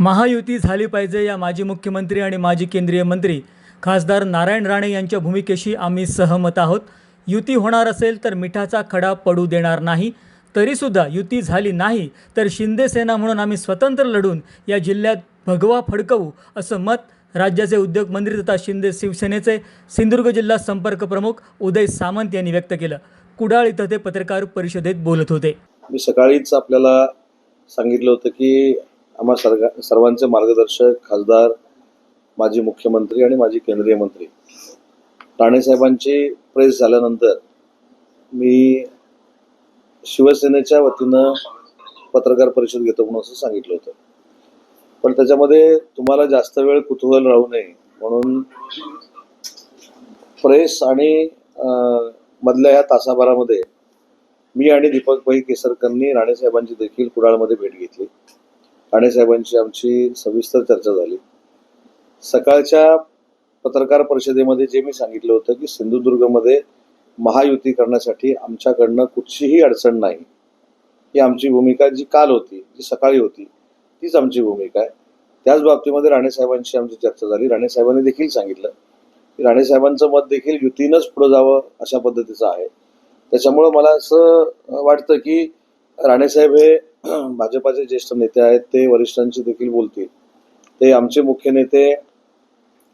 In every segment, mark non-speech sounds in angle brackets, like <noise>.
महायुती झाली पाहिजे या माजी मुख्यमंत्री आणि माजी केंद्रीय मंत्री खासदार नारायण राणे यांच्या भूमिकेशी आम्ही सहमत आहोत. युती होणार असेल तर मिठाचा खडा पडू देणार नाही. तरीसुद्धा युती झाली नाही तर शिंदे सेना म्हणून आम्ही स्वतंत्र लढून या जिल्ह्यात भगवा फडकवू असं मत राज्याचे उद्योगमंत्री तथा शिंदे शिवसेनेचे सिंधुदुर्ग जिल्हा संपर्क प्रमुख उदय सामंत यांनी व्यक्त केलं. कुडाळ इथं ते पत्रकार परिषदेत बोलत होते. मी सकाळीच आपल्याला सांगितलं होतं की आम्हा सर्गा सर्वांचे मार्गदर्शक खासदार माजी मुख्यमंत्री आणि माजी केंद्रीय मंत्री. राणेसाहेबांची प्रेस झाल्यानंतर मी शिवसेनेच्या वतीनं पत्रकार परिषद घेतो म्हणून असं सांगितलं होतं. पण त्याच्यामध्ये तुम्हाला जास्त वेळ कुतूहल राहू नये म्हणून प्रेस आणि मधल्या या तासाभरामध्ये मी आणि दीपकभाई केसरकरनी राणेसाहेबांची देखील कुडाळमध्ये भेट घेतली. राणेसाहेबांची आमची सविस्तर चर्चा झाली. सकाळच्या पत्रकार परिषदेमध्ये जे मी सांगितलं होतं की सिंधुदुर्गमध्ये महायुती करण्यासाठी आमच्याकडनं कुठचीही अडचण नाही. ही आमची भूमिका जी काल होती जी सकाळी होती तीच आमची भूमिका आहे. त्याच बाबतीमध्ये राणेसाहेबांशी आमची चर्चा झाली. राणेसाहेबांनी देखील सांगितलं की राणेसाहेबांचं मत देखील युतीनंच पुढं जावं अशा पद्धतीचं आहे. त्याच्यामुळं मला असं वाटतं की राणेसाहेब हे <clears throat> भाजपाचे ज्येष्ठ नेते आहेत ते वरिष्ठांशी देखील बोलतील. ते आमचे मुख्य नेते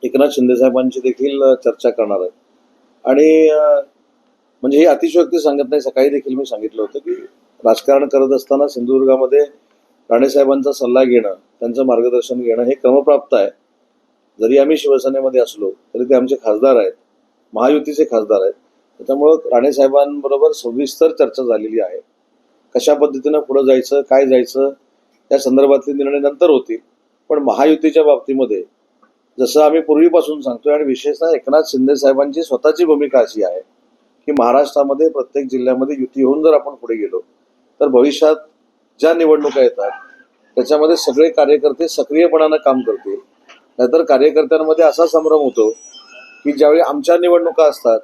एकनाथ शिंदेसाहेबांची देखील चर्चा करणार आहेत. आणि म्हणजे ही अतिशयोक्ती सांगत नाही सकाळी देखील मी सांगितलं होतं की राजकारण करत असताना सिंधुदुर्गामध्ये राणेसाहेबांचा सल्ला घेणं त्यांचं मार्गदर्शन घेणं हे क्रमप्राप्त आहे. जरी आम्ही शिवसेनेमध्ये असलो तरी ते आमचे खासदार आहेत महायुतीचे खासदार आहेत. त्याच्यामुळं राणेसाहेबांबरोबर सविस्तर चर्चा झालेली आहे. कशा पद्धतीनं पुढं जायचं काय जायचं या संदर्भातले निर्णय नंतर होतील. पण महायुतीच्या बाबतीमध्ये जसं आम्ही पूर्वीपासून सांगतोय आणि विशेषतः एकनाथ शिंदे साहेबांची स्वतःची भूमिका अशी आहे की महाराष्ट्रामध्ये प्रत्येक जिल्ह्यामध्ये युती होऊन जर आपण पुढे गेलो तर भविष्यात ज्या निवडणुका येतात त्याच्यामध्ये सगळे कार्यकर्ते सक्रियपणानं काम करतील. नाहीतर कार्यकर्त्यांमध्ये असा संभ्रम होतो की ज्यावेळी आमच्या निवडणुका असतात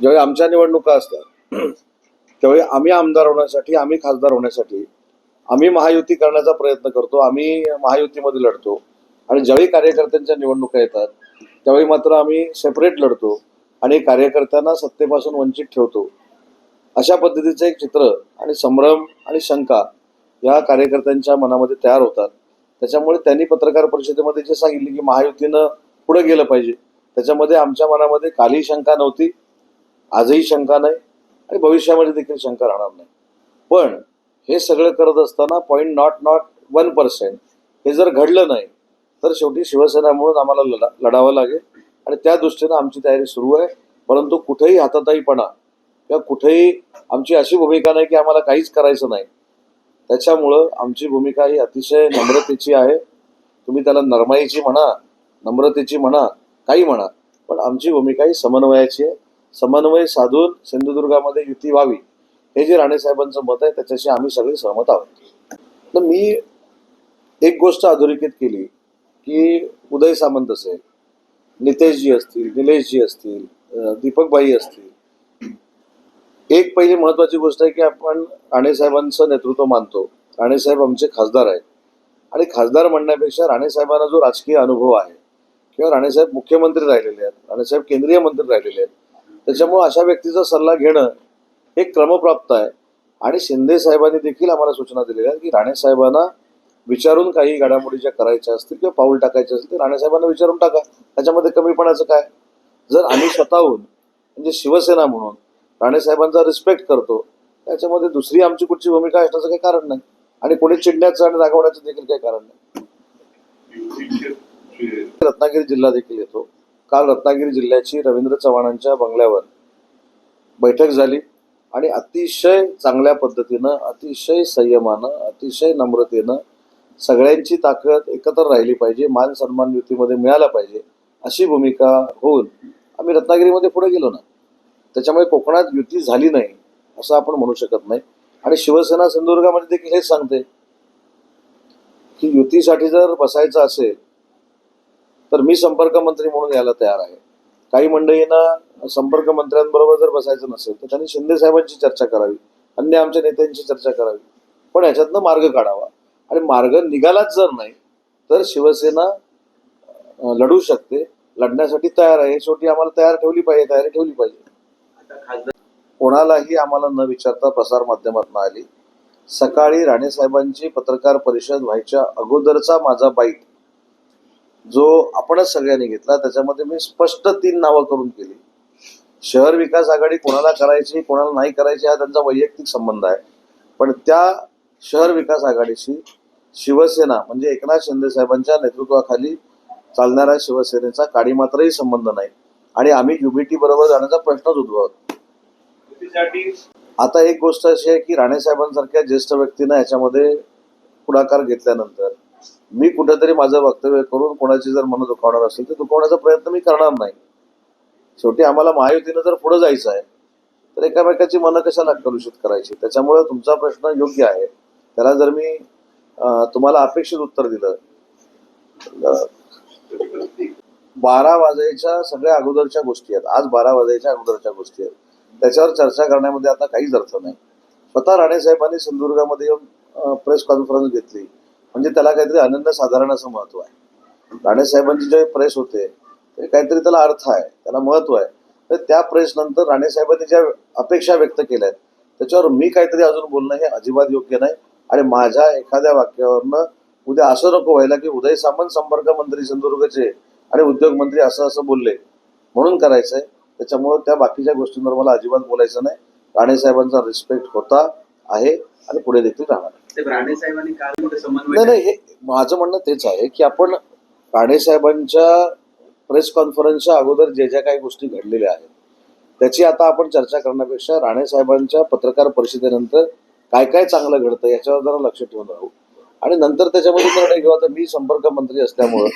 ज्यावेळी आमच्या निवडणुका असतात त्यावेळी आम्ही आमदार होण्यासाठी आम्ही खासदार होण्यासाठी आम्ही महायुती करण्याचा प्रयत्न करतो आम्ही महायुतीमध्ये लढतो. आणि ज्यावेळी कार्यकर्त्यांच्या निवडणुका येतात त्यावेळी मात्र आम्ही सेपरेट लढतो आणि कार्यकर्त्यांना सत्तेपासून वंचित ठेवतो. अशा पद्धतीचं एक चित्र आणि संभ्रम आणि शंका या कार्यकर्त्यांच्या मनामध्ये तयार होतात. त्याच्यामुळे त्यांनी पत्रकार परिषदेमध्ये जे सांगितले की महायुतीनं पुढे गेलं पाहिजे त्याच्यामध्ये आमच्या मनामध्ये कालही शंका नव्हती. आजही शंका नाही. आणि भविष्यामध्ये देखील शंका राहणार नाही. पण हे सगळं करत असताना point nought nought one percent हे जर घडलं नाही तर शेवटी शिवसेना म्हणून आम्हाला लढा लढावं लागेल. आणि त्या दृष्टीनं आमची तयारी सुरू आहे. परंतु कुठेही हाताताईपणा किंवा कुठेही आमची अशी भूमिका नाही की आम्हाला काहीच करायचं नाही. त्याच्यामुळं आमची भूमिका ही अतिशय नम्रतेची आहे. तुम्ही त्याला नरमाईची म्हणा नम्रतेची म्हणा काही म्हणा पण आमची भूमिका ही समन्वयाची आहे. समन्वय साधून सिंधुदुर्गामध्ये युती व्हावी हे जे राणेसाहेबांचं मत आहे त्याच्याशी आम्ही सगळे सहमत आहोत. तर मी एक गोष्ट अधोरेखित केली की उदय सामंत असेल नितेशजी असतील निलेशजी असतील दीपकबाई असतील. एक पहिली महत्वाची गोष्ट आहे की आपण राणेसाहेबांचं नेतृत्व मानतो. राणेसाहेब आमचे खासदार आहेत. आणि खासदार म्हणण्यापेक्षा राणेसाहेबांना जो राजकीय अनुभव आहे किंवा राणेसाहेब मुख्यमंत्री राहिलेले आहेत राणेसाहेब केंद्रीय मंत्री राहिलेले आहेत त्याच्यामुळे अशा व्यक्तीचा सल्ला घेणं हे क्रमप्राप्त आहे. आणि शिंदे साहेबांनी देखील आम्हाला सूचना दिलेल्या आहेत की राणेसाहेबांना विचारून काही घडामोडी ज्या करायच्या असतील किंवा पाऊल टाकायचे असतील ते राणेसाहेबांना विचारून टाका. त्याच्यामध्ये कमीपणाचं काय? जर आम्ही स्वतःहून म्हणजे शिवसेना म्हणून राणेसाहेबांचा रिस्पेक्ट करतो त्याच्यामध्ये दुसरी आमची कुठची भूमिका असण्याचं काही कारण नाही. आणि कोणी चिडण्याचं आणि रागवण्याचं देखील काही कारण नाही. रत्नागिरी जिल्हा देखील येतो. काल रत्नागिरी जिल्ह्याची रवींद्र चव्हाणांच्या बंगल्यावर बैठक झाली आणि अतिशय चांगल्या पद्धतीनं अतिशय संयमानं अतिशय नम्रतेनं सगळ्यांची ताकद एकत्र राहिली पाहिजे मान सन्मान युतीमध्ये मिळाला पाहिजे अशी भूमिका होऊन आम्ही रत्नागिरीमध्ये पुढे गेलो ना. त्याच्यामुळे कोकणात युती झाली नाही असं आपण म्हणू शकत नाही. आणि शिवसेना सिंधुदुर्गामध्ये देखील हेच सांगते की युतीसाठी जर बसायचं असेल तर मी संपर्क मंत्री म्हणून यायला तयार आहे. काही मंडळींना संपर्क मंत्र्यांबरोबर जर बसायचं नसेल तर त्यांनी शिंदे साहेबांची चर्चा करावी अन्य आमच्या नेत्यांची चर्चा करावी. पण याच्यातनं मार्ग काढावा. आणि मार्ग निघालाच जर नाही तर शिवसेना लढू शकते लढण्यासाठी तयार आहे. शेवटी आम्हाला तयार ठेवली पाहिजे तयारी ठेवली पाहिजे. कोणालाही आम्हाला न विचारता प्रसार माध्यमातून आली. सकाळी राणेसाहेबांची पत्रकार परिषद व्हायच्या अगोदरचा माझा बाईट जो आपणच सगळ्यांनी घेतला त्याच्यामध्ये मी स्पष्ट तीन नावं करून केली. शहर विकास आघाडी कोणाला करायची कोणाला नाही करायची हा त्यांचा वैयक्तिक संबंध आहे. पण त्या शहर विकास आघाडीशी शिवसेना म्हणजे एकनाथ शिंदे साहेबांच्या नेतृत्वाखाली चालणाऱ्या शिवसेनेचा काडी मात्रही संबंध नाही. आणि आम्ही युबीटी बरोबर जाण्याचा प्रश्नच उद्भवत आता एक गोष्ट अशी आहे की राणे साहेबांसारख्या ज्येष्ठ व्यक्तीनं याच्यामध्ये पुढाकार घेतल्यानंतर मी कुठेतरी माझं वक्तव्य करून कोणाची जर मन दुखावणार असेल तर दुखवण्याचा प्रयत्न मी करणार नाही. शेवटी आम्हाला महायुतीनं जर पुढे जायचं आहे तर एकामेकाची मनं कशाला कलुषित करायची? त्याच्यामुळे तुमचा प्रश्न योग्य आहे. त्याला जर मी तुम्हाला अपेक्षित उत्तर दिलं बारा वाजायच्या सगळ्या अगोदरच्या गोष्टी आहेत. आज बारा वाजायच्या अगोदरच्या गोष्टी आहेत. त्याच्यावर चर्चा करण्यामध्ये आता काहीच अर्थ नाही. स्वतः राणेसाहेबांनी सिंधुदुर्गामध्ये येऊन प्रेस कॉन्फरन्स घेतली. म्हणजे त्याला काहीतरी अनन्य साधारण असं महत्त्व आहे. राणेसाहेबांचे जे प्रेस होते ते काहीतरी त्याला अर्थ आहे त्याला महत्त्व आहे. तर त्या प्रेस नंतर राणेसाहेबांनी ज्या अपेक्षा व्यक्त केल्या आहेत त्याच्यावर मी काहीतरी अजून बोलणं हे अजिबात योग्य नाही. आणि माझ्या एखाद्या वाक्यावरनं उद्या असं नको व्हायला की उदय सामंत संपर्क मंत्री सिंधुदुर्गचे आणि उद्योग मंत्री असं असं बोलले म्हणून करायचंय. त्याच्यामुळं त्या बाकीच्या गोष्टींवर मला अजिबात बोलायचं नाही. राणेसाहेबांचा रिस्पेक्ट होता आहे आणि पुढे देखील राहणार राणे नाही नाही माझं म्हणणं तेच आहे की आपण राणेसाहेबांच्या प्रेस कॉन्फरन्सच्या अगोदर जे ज्या काही गोष्टी घडलेल्या आहेत त्याची आता आपण चर्चा करण्यापेक्षा राणेसाहेबांच्या पत्रकार परिषदेनंतर काय काय चांगलं घडतं याच्यावर जरा लक्ष ठेवून राहू. आणि नंतर त्याच्यामध्ये निर्णय घेऊ आता मी संपर्क मंत्री असल्यामुळं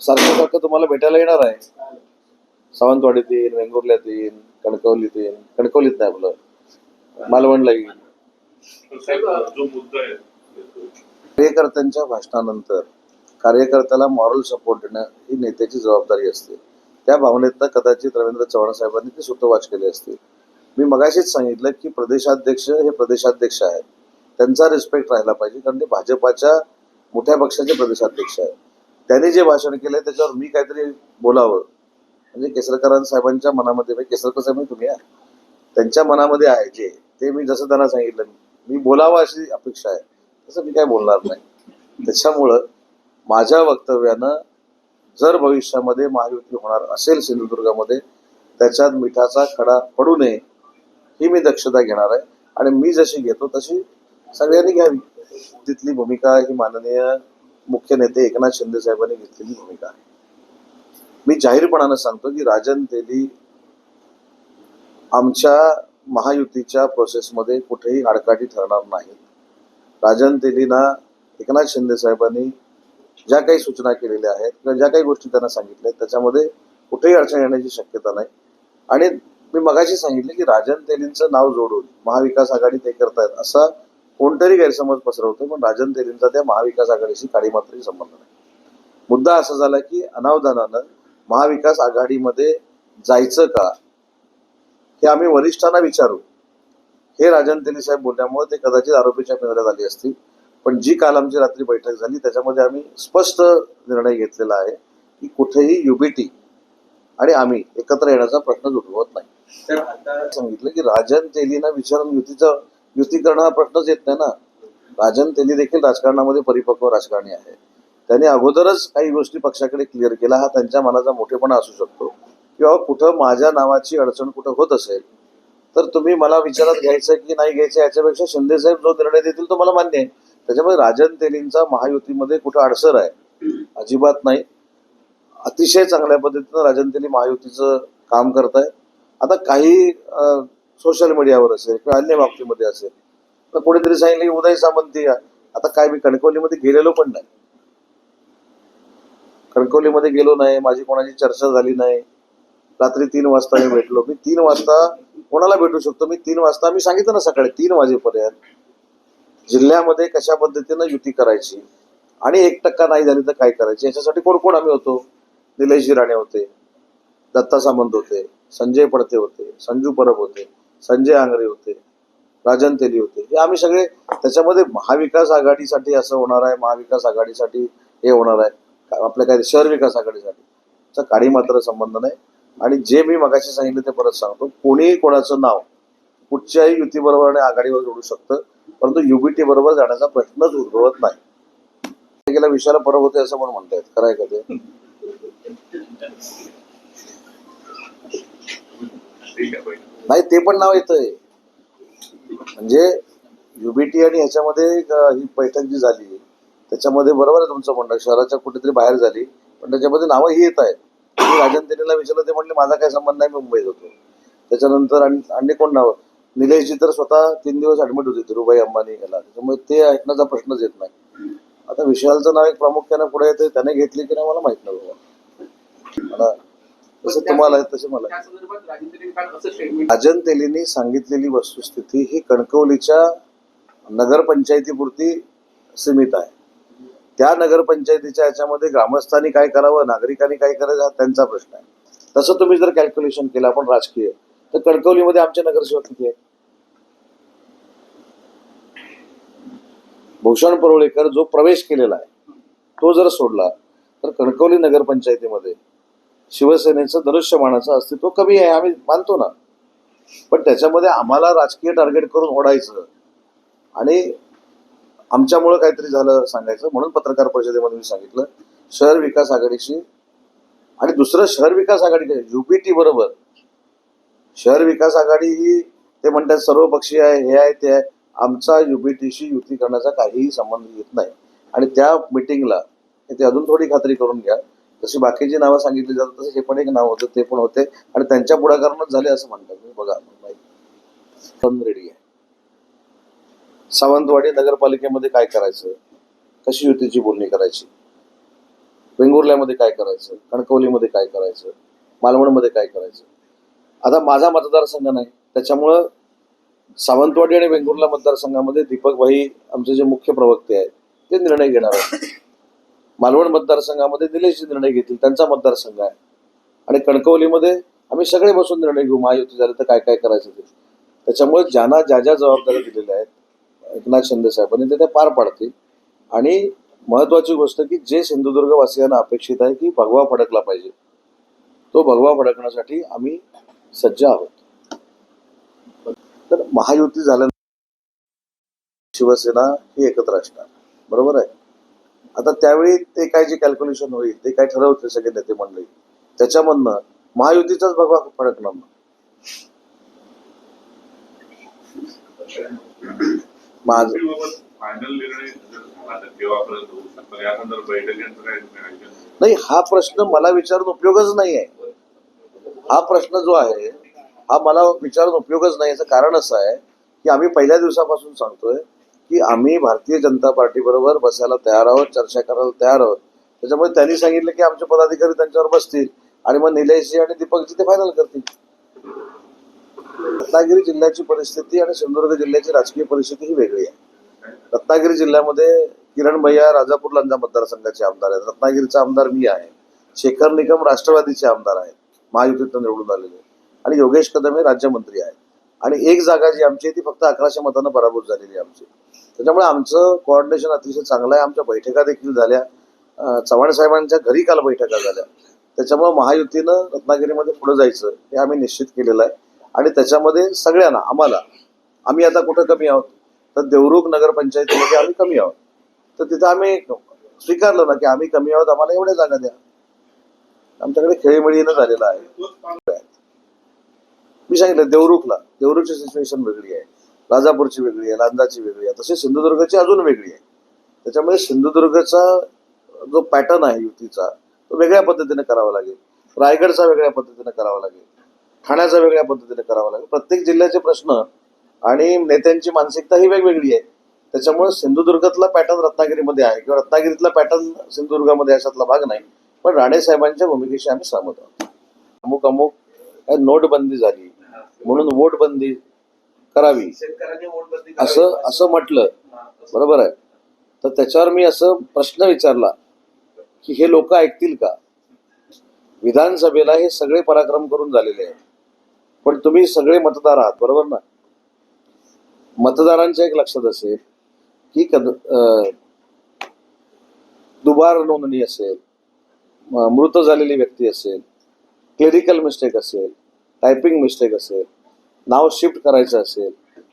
सारखं सारखं तुम्हाला भेटायला येणार आहे. सावंतवाडीत येईन वेंगुर्ल्यात येईन कणकवलीत येईन कणकवलीत नाही आपलं मालवणला येईन. कार्यकर्त्यांच्या भाषणानंतर कार्यकर्त्याला मॉरल सपोर्ट देणं ही नेत्याची जबाबदारी असते. त्या भावनेतनं कदाचित रवींद्र चव्हाण साहेबांनी ते सुतवाच केले असते. मी मगाशीच सांगितलं की प्रदेशाध्यक्ष हे प्रदेशाध्यक्ष आहेत. त्यांचा रिस्पेक्ट राहिला पाहिजे कारण ते भाजपाच्या मोठ्या पक्षाचे प्रदेशाध्यक्ष आहेत. त्यांनी जे भाषण केलंय त्याच्यावर मी काहीतरी बोलावं. म्हणजे केसरकरां साहेबांच्या मनामध्ये म्हणजे केसरकर साहेब तुम्ही त्यांच्या मनामध्ये आहे जे. ते मी जसं त्यांना सांगितलं मी बोलावं अशी अपेक्षा आहे. तसं मी काय बोलणार नाही. त्याच्यामुळं माझ्या वक्तव्यानं जर भविष्यामध्ये महायुती होणार असेल सिंधुदुर्गामध्ये त्याच्यात मिठाचा खडा पडू नये ही मी दक्षता घेणार आहे. आणि मी जशी घेतो तशी सगळ्यांनी घ्यावी. तिथली भूमिका ही माननीय मुख्य नेते एकनाथ शिंदे साहेबांनी घेतलेली भूमिका आहे. मी जाहीरपणानं सांगतो की राजन तेली आमच्या महायुतीच्या प्रोसेसमध्ये कुठेही आडकाठी ठरणार नाही. राजन तेलीना एकनाथ शिंदे साहेबांनी ज्या काही सूचना केलेल्या आहेत किंवा ज्या काही गोष्टी त्यांना सांगितल्या आहेत त्याच्यामध्ये कुठेही अडचण येण्याची शक्यता नाही. आणि मी मगाशी सांगितले की राजन तेलींचं नाव जोडून महाविकास आघाडी ते करतायत असा कोणतरी गैरसमज पसरवतो पण राजन तेलींचा त्या महाविकास आघाडीशी काडीमात्रही संबंध नाही. मुद्दा असा झाला की अनावधानानं महाविकास आघाडीमध्ये जायचं का हे आम्ही वरिष्ठांना विचारू. हे राजन तेली साहेब बोलल्यामुळे ते कदाचित आरोपीच्या पिंजऱ्यात आली असतील. पण जी काल आमची रात्री बैठक झाली त्याच्यामध्ये आम्ही स्पष्ट निर्णय घेतलेला आहे की कुठेही युबीटी आणि आम्ही एकत्र येण्याचा प्रश्न उद्भवत नाही. तर सांगितलं की राजन तेलीना विचारून युतीचा युती करणं हा प्रश्नच येत नाही ना. राजन तेली देखील राजकारणामध्ये परिपक्व राजकारणी आहे. त्यांनी अगोदरच काही गोष्टी पक्षाकडे क्लिअर केला हा त्यांच्या मनाचा मोठेपणा असू शकतो. किंवा कुठं माझ्या नावाची अडचण कुठं होत असेल तर तुम्ही मला विचारात घ्यायचं की नाही घ्यायचं याच्यापेक्षा शिंदे साहेब जो निर्णय देतील तो मला मान्य आहे. त्याच्यामुळे राजन तेलींचा महायुतीमध्ये कुठं अडसर आहे अजिबात नाही. अतिशय चांगल्या पद्धतीनं राजन तेली महायुतीचं काम करत आहे आता काही सोशल मीडियावर असेल किंवा अन्य बाबतीमध्ये असेल तर कोणीतरी सांगितलं की उदय सामंती आता काय मी कणकवलीमध्ये गेलेलो पण नाही. कणकवलीमध्ये गेलो नाही माझी कोणाची चर्चा झाली नाही. रात्री तीन वाजता मी भेटलो. मी तीन वाजता कोणाला भेटू शकतो? मी तीन वाजता मी सांगितलं ना सकाळी तीन वाजेपर्यंत. जिल्ह्यामध्ये कशा पद्धतीनं युती करायची? आणि एक टक्का नाही झाली तर काय करायची? याच्यासाठी कोण कोण आम्ही होतो? निलेशजी राणे होते दत्ता सामंत होते संजय पडते होते संजू परब होते संजय आंगरे होते राजन तेली होते. हे आम्ही सगळे त्याच्यामध्ये महाविकास आघाडीसाठी असं होणार आहे महाविकास आघाडीसाठी हे होणार आहे. आपल्या काय शहर विकास आघाडीसाठी. काही मात्र संबंध नाही. आणि जे मी मगाशी सांगितलं ते परत सांगतो. कोणीही कोणाचं नाव कुठच्याही युतीबरोबर आणि आघाडीवर जोडू शकतं परंतु युबीटी बरोबर जाण्याचा प्रश्नच उद्भवत नाही. गेला विषयाला परब होते असं पण म्हणतायत. खरं आहे का ते? नाही ते पण नाव येतंय. म्हणजे युबीटी आणि ह्याच्यामध्ये ही बैठक जी झाली त्याच्यामध्ये बरोबर आहे तुमचं म्हणणं. शहराच्या कुठेतरी बाहेर झाली पण त्याच्यामध्ये नावं ही येत आहेत. मी राजन विचारलं ते म्हणले माझा काय संबंध नाही मुंबईत होतो. त्याच्यानंतर आणि कोण नाव? निलेशजी तर स्वतः तीन दिवस ऍडमिट होते धीरुभाई अंबानी याला. त्याच्यामुळे ते ऐकण्याचा प्रश्नच येत नाही. आता विशालचं नाव एक प्रामुख्याने पुढे येते त्याने घेतली की नाही मला माहीत नाही बाबा. मला जसं तुम्हाला तसे मला राजन तेलींनी सांगितलेली वस्तुस्थिती ही कणकवलीच्या नगरपंचायतीपुरती सीमित आहे. त्या नगरपंचायतीच्या याच्यामध्ये ग्रामस्थांनी काय करावं नागरिकांनी काय करायचं हा त्यांचा प्रश्न आहे. तसं तुम्ही जर कॅल्क्युलेशन केलं आपण राजकीय तर कणकवलीमध्ये आमचे नगरसेवक किती आहेत? भूषण परोळेकर जो प्रवेश केलेला आहे तो जर सोडला तर कणकवली नगरपंचायतीमध्ये शिवसेनेचं दृश्यमानाचं अस्तित्व कमी आहे आम्ही मानतो ना. पण त्याच्यामध्ये आम्हाला राजकीय टार्गेट करून ओढायचं आणि आमच्यामुळं काहीतरी झालं सांगायचं म्हणून पत्रकार परिषदेमध्ये मी सांगितलं. शहर विकास आघाडीशी आणि दुसरं शहर विकास आघाडी युपीटी बरोबर. शहर विकास आघाडी ही ते म्हणतात सर्व पक्षी आहे हे आहे ते आहे. आमचा युपीटीशी युती करण्याचा काहीही संबंध येत नाही. आणि त्या मिटिंगला ते अजून थोडी खात्री करून घ्या. तशी बाकीची नावं सांगितली जातात तसं हे पण एक नाव होतं ते पण होते. आणि त्यांच्या पुढाकारानंच झाले असं म्हणतात. मी बघा रेडी आहे. सावंतवाडी नगरपालिकेमध्ये काय करायचं? कशी युतीची बोलणी करायची? वेंगुर्ल्यामध्ये काय करायचं? कणकवलीमध्ये काय करायचं? मालवणमध्ये काय करायचं? आता माझा मतदारसंघ नाही. त्याच्यामुळं सावंतवाडी आणि वेंगुर्ला मतदारसंघामध्ये दीपक भाई आमचे जे मुख्य प्रवक्ते आहेत ते निर्णय घेणार आहेत. मालवण मतदारसंघामध्ये दिलेश निर्णय घेतील त्यांचा मतदारसंघ आहे. आणि कणकवलीमध्ये आम्ही सगळे बसून निर्णय घेऊ महायुती झाले तर काय काय करायचं ते. त्याच्यामुळे ज्यांना ज्या ज्या जबाबदाऱ्या दिलेल्या आहेत एकनाथ शिंदे साहेबांनी ते पार पाडतील. आणि महत्वाची गोष्ट की जे सिंधुदुर्ग वासियांना अपेक्षित आहे की भगवा फडकला पाहिजे तो भगवा फडकण्यासाठी आम्ही सज्ज आहोत. तर महायुती झाल्यानंतर शिवसेना ही एकत्र असणार बरोबर आहे? आता त्यावेळी ते काय जे कॅल्क्युलेशन होईल ते काय ठरवते सगळे नेते मंडळी? त्याच्यामधनं महायुतीचाच भगवा फडकणार माझ? नाही हा प्रश्न मला विचारून उपयोगच नाही आहे. हा प्रश्न जो आहे हा मला विचारून उपयोगच नाही. याचं कारण असं आहे की आम्ही पहिल्या दिवसापासून सांगतोय की आम्ही भारतीय जनता पार्टी बरोबर बसायला तयार आहोत चर्चा करायला तयार आहोत. त्याच्यामुळे त्यांनी सांगितलं की आमचे पदाधिकारी त्यांच्यावर बसतील आणि मग निलेशजी आणि दीपकजी ते फायनल करतील. रत्नागिरी जिल्ह्याची परिस्थिती आणि सिंधुदुर्ग जिल्ह्याची राजकीय परिस्थिती ही वेगळी आहे. रत्नागिरी जिल्ह्यामध्ये किरण भैया राजापूर लांजा मतदारसंघाचे आमदार आहेत. रत्नागिरीचा आमदार मी आहे. शेखर निकम राष्ट्रवादीचे आमदार आहेत. महायुतीतून निवडून आलेले आणि योगेश कदम हे राज्यमंत्री आहेत. आणि एक जागा जी आमची आहे ती फक्त अकराशे मतांना पराभूत झालेली आहे आमची. त्याच्यामुळे आमचं कोऑर्डिनेशन अतिशय चांगलं आहे. आमच्या बैठका देखील झाल्या. चव्हाण साहेबांच्या घरी काल बैठका झाल्या. त्याच्यामुळे महायुतीनं रत्नागिरीमध्ये पुढे जायचं हे आम्ही निश्चित केलेलं आहे. आणि त्याच्यामध्ये सगळ्यांना आम्हाला. आम्ही आता कुठं कमी आहोत? तर देवरुख नगरपंचायतीमध्ये आम्ही कमी आहोत. तर तिथं आम्ही स्वीकारलं ना की आम्ही कमी आहोत आम्हाला एवढ्या जागा द्या. आमच्याकडे खेळीमेळीनं झालेलं आहे. मी सांगितलं देवरुखला. देवरुखची सिच्युएशन वेगळी आहे. राजापूरची वेगळी आहे लांजाची वेगळी आहे. तशी सिंधुदुर्गची अजून वेगळी आहे. त्याच्यामुळे सिंधुदुर्गचा जो पॅटर्न आहे युतीचा तो वेगळ्या पद्धतीने करावा लागेल. रायगडचा वेगळ्या पद्धतीने करावा लागेल. ठाण्याचा वेगळ्या पद्धतीने करावा लागेल. प्रत्येक जिल्ह्याचे प्रश्न आणि नेत्यांची मानसिकता ही वेगवेगळी आहे. त्याच्यामुळे सिंधुदुर्गातला पॅटर्न रत्नागिरीमध्ये आहे किंवा रत्नागिरीतला पॅटर्न सिंधुदुर्गामध्ये अशातला भाग नाही. पण राणे साहेबांच्या भूमिकेशी आम्ही सहमत आहोत. अमुक अमुक नोटबंदी झाली. म्हणून वोट बंदी करावी. असं असं म्हटलं. बरोबर आहे. तर त्याच्यावर मी असं प्रश्न विचारला की हे लोक ऐकतील का? विधानसभेला हे सगळे पराक्रम करून झालेले आहेत. पण तुम्ही सगळे मतदार आहात बरोबर ना? मतदारांच्या एक लक्षात असेल की कद दुबार नोंदणी असेल मृत झालेली व्यक्ती असेल क्लिरिकल मिस्टेक असेल टायपिंग मिस्टेक असेल नाव शिफ्ट करायचं असेल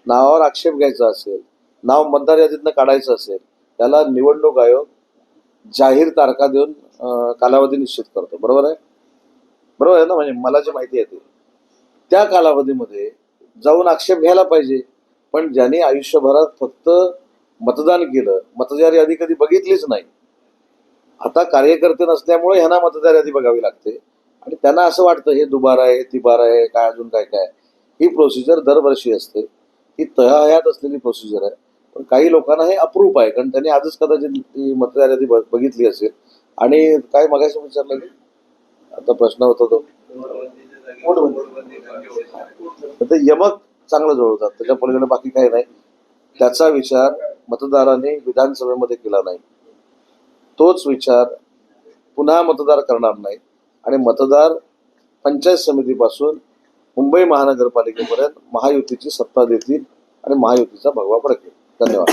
नावावर आक्षेप घ्यायचा असेल नाव मतदार यादीतनं काढायचं असेल त्याला निवडणूक आयोग जाहीर तारखा देऊन कालावधी निश्चित करतो. बरोबर आहे? बरोबर आहे ना? म्हणजे मला जी माहिती आहे ती. त्या कालावधीमध्ये जाऊन आक्षेप घ्यायला पाहिजे. पण ज्यांनी आयुष्यभरात फक्त मतदान केलं मतदार यादी कधी बघितलीच नाही. आता कार्यकर्ते नसल्यामुळे ह्यांना मतदार यादी बघावी लागते. आणि त्यांना असं वाटतं हे दुबार आहे तिबार आहे काय अजून काय काय. ही प्रोसिजर दरवर्षी असते. ही तहयात असलेली प्रोसिजर आहे. पण काही लोकांना हे अप्रूप आहे कारण त्यांनी आजच कदाचित मतदार यादी बघ- बघितली असेल. आणि काय मगाशी विचारलं की? आता प्रश्न होता तो. ते यमक चांगलं जुळवतात त्याच्या पलीकडे बाकी काही नाही. त्याचा विचार मतदारांनी विधानसभेमध्ये केला नाही. तोच विचार पुन्हा मतदार करणार नाही. आणि मतदार पंचायत समितीपासून मुंबई महानगरपालिकेपर्यंत महायुतीची सत्ता देतील आणि महायुतीचा भगवा फडकेल धन्यवाद.